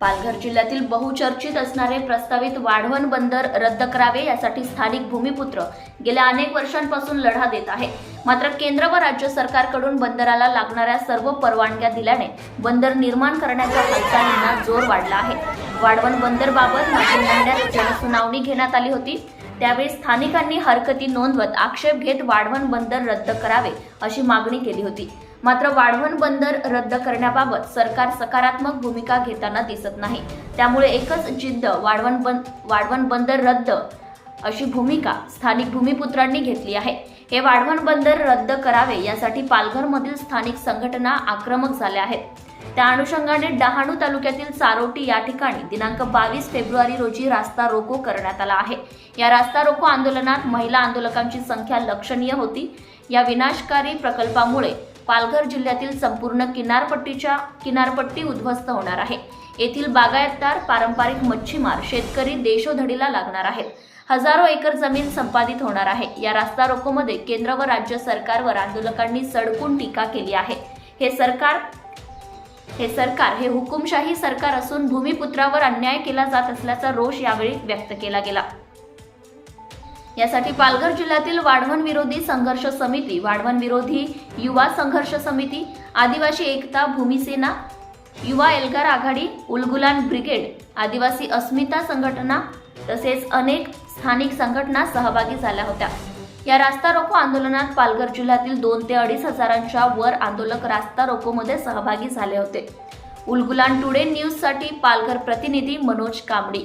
पालघर जिल्ह्यातील बहुचर्चित असणारे प्रस्तावित वाढवण बंदर रद्द करावे यासाठी स्थानिक भूमिपुत्र गेल्या अनेक वर्षांपासून लढा देत आहे मात्र केंद्र व राज्य सरकारकडून बंदराला लागणाऱ्या सर्व परवानग्या दिल्याने बंदर निर्माण करण्याच्या हालचालींना जोर वाढला आहे. वाढवण बंदरबाबत मागील महिन्यात जनसुनावणी घेण्यात आली होती. त्यावेळी स्थानिकांनी हरकती नोंदवत आक्षेप घेत वाढवण बंदर रद्द करावे अशी मागणी केली होती. मात्र वाढवण बंदर रद्द करण्याबाबत सरकार सकारात्मक भूमिका घेताना दिसत नाही. त्यामुळे एकच जिद्द वाढवण बंद वाढवण बंदर रद्द अशी भूमिका स्थानिक भूमिपुत्रांनी घेतली आहे. हे वाढवण बंदर रद्द करावे यासाठी पालघरमधील स्थानिक संघटना आक्रमक झाल्या आहेत. त्या अनुषंगाने डहाणू तालुक्यातील चारोटी या ठिकाणी दिनांक बावीस फेब्रुवारी रोजी रास्ता रोको करण्यात आला आहे. या रास्ता रोको आंदोलनात महिला आंदोलकांची संख्या लक्षणीय होती. या विनाशकारी प्रकल्पामुळे पालघर जिल्ह्यातील संपूर्ण किनारपट्टीच्या किनारपट्टी उद्ध्वस्त होणार आहे. येथील बागायतदार पारंपरिक मच्छीमार शेतकरी देशोधडीला लागणार आहेत. हजारो एकर जमीन संपादित होणार आहे. या रास्ता रोकोमध्ये केंद्र व राज्य सरकारवर आंदोलकांनी सडकून टीका केली आहे. हे सरकार हे सरकार हे हुकुमशाही सरकार असून भूमिपुत्रावर अन्याय केला जात असल्याचा रोष यावेळी व्यक्त केला गेला. यासाठी पालघर जिल्ह्यातील वाढवण विरोधी संघर्ष समिती वाढवण विरोधी युवा संघर्ष समिती आदिवासी एकता भूमिसेना युवा एल्गार आघाडी उलगुलान ब्रिगेड आदिवासी अस्मिता संघटना तसेच अनेक स्थानिक संघटना सहभागी झाल्या होत्या. या रास्ता रोको आंदोलनात पालघर जिल्ह्यातील दोन ते अडीच हजारांच्या वर आंदोलक रास्ता रोकोमध्ये सहभागी झाले होते. उलगुलान टुडे न्यूजसाठी पालघर प्रतिनिधी मनोज कांबडी.